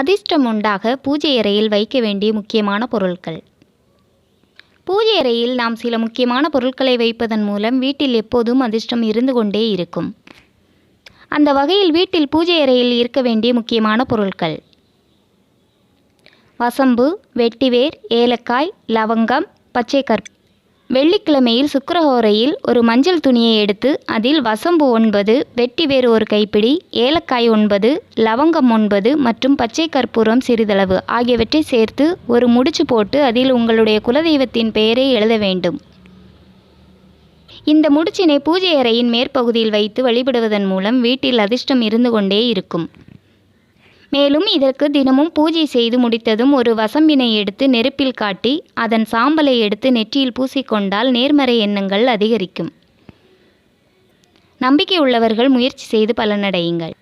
அதிர்ஷ்டம் உண்டாக பூஜை அறையில் வைக்க வேண்டிய முக்கியமான பொருட்கள் பூஜை அறையில் நாம் சில முக்கியமான பொருட்களை வைப்பதன் மூலம் வீட்டில் எப்போதும் அதிர்ஷ்டம் இருந்து கொண்டே இருக்கும். அந்த வகையில் வீட்டில் பூஜை அறையில் இருக்க வேண்டிய முக்கியமான பொருட்கள் வசம்பு வெட்டிவேர் ஏலக்காய் லவங்கம் பச்சை கற்பு வெள்ளிக்கிழமையில் சுக்கரஹோரையில் ஒரு மஞ்சள் துணியை எடுத்து அதில் வசம்பு ஒன்பது வெட்டி வேறு ஒரு கைப்பிடி ஏலக்காய் ஒன்பது லவங்கம் ஒன்பது மற்றும் பச்சை கற்பூரம் சிறிதளவு ஆகியவற்றை சேர்த்து ஒரு முடிச்சு போட்டு அதில் உங்களுடைய குலதெய்வத்தின் பெயரை எழுத வேண்டும். இந்த முடிச்சினை பூஜை அறையின் மேற்பகுதியில் வைத்து வழிபடுவதன் மூலம் வீட்டில் அதிர்ஷ்டம் இருந்து கொண்டே இருக்கும். மேலும் இதற்கு தினமும் பூஜை செய்து முடித்ததும் ஒரு வசம்பினை எடுத்து நெருப்பில் காட்டி அதன் சாம்பலை எடுத்து நெற்றியில் பூசிக்கொண்டால் நேர்மறை எண்ணங்கள் அதிகரிக்கும். நம்பிக்கை உள்ளவர்கள் முயற்சி செய்து பலனடையுங்கள்.